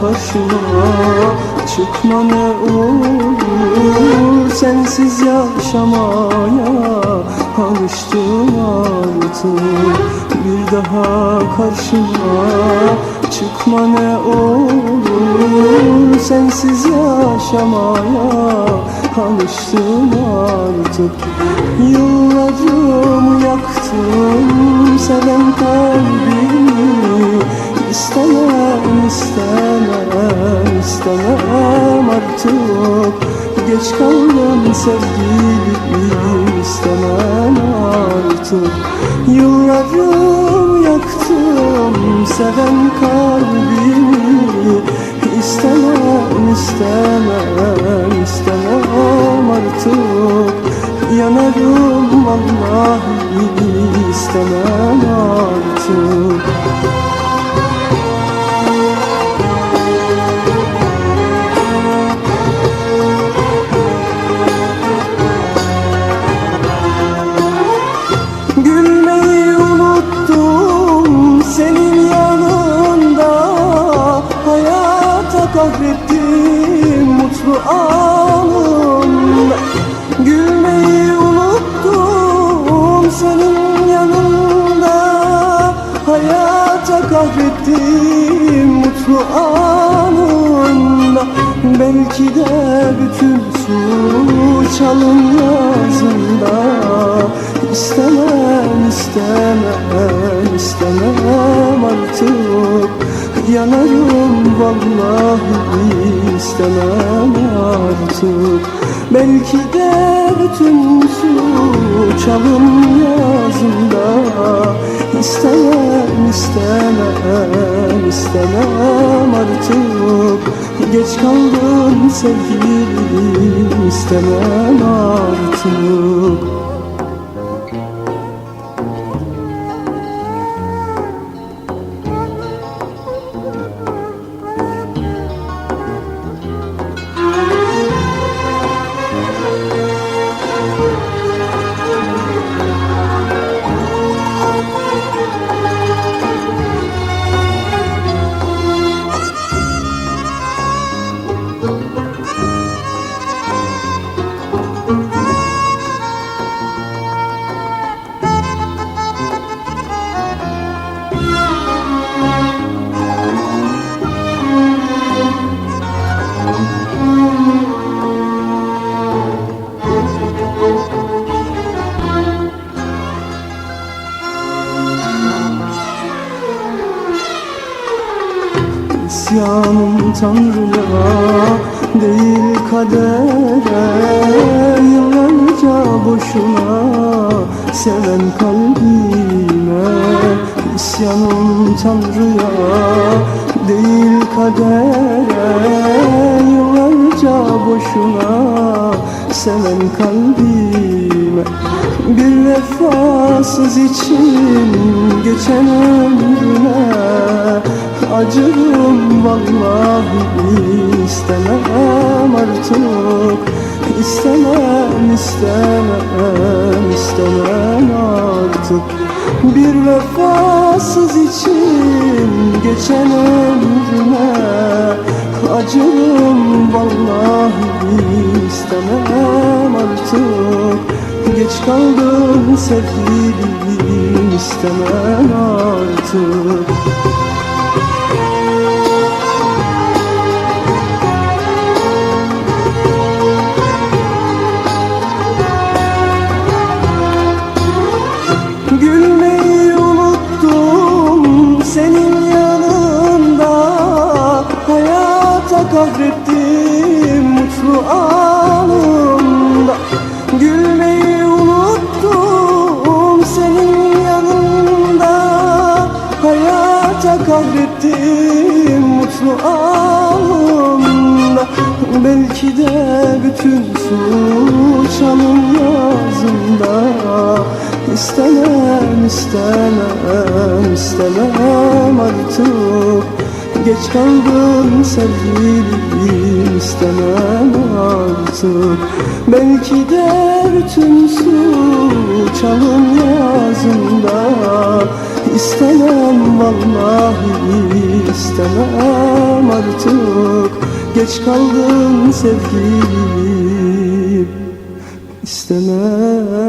karşıma Çıkma ne olur sensiz yaşamaya Alıştım artık bir daha karşıma Çıkma ne olur sensiz yaşamaya Alıştım artık. Yıllarımı yaktım istemem artık. Geç kaldım sevgilim istemem artık. Yıllarım yaktım seven kalbimi. İstemem istemem istemem artık. Yanarım vallahi istemem artık anımda Gülmeyi unuttum senin yanında. Hayata kahrettim mutlu anımda Belki de bütün suç alın yazında. İstemem, istemem, istemem artık. Yanarım vallahi istemem artık Belki de bütün suç alın yazında. İstemem, istemem, istemem artık. Geç kaldım sevgilim istemem artık Tanrı'ya değil kadere Yıllarca boşuna seven kalbime İsyanım Tanrı'ya değil kadere Yıllarca boşuna seven kalbime Bir vefasız için geçen ömrüme Acırım vallahi istemem artık. İstemem istemem istemem artık. Bir vefasız için geçen ömrüme Acırım vallahi istemem artık. Geç kaldım sevgilim istemem artık Kahrettim mutlu anımda Gülmeyi unuttum senin yanında. Hayata kahrettim mutlu anımda Belki de bütün suç alın yazında İstemem, istemem, istemem artık Geç kaldım sevgilim istemem artık. Belki de bütün suç yazında İstemem vallahi istemem artık. Geç kaldın sevgilim İstemem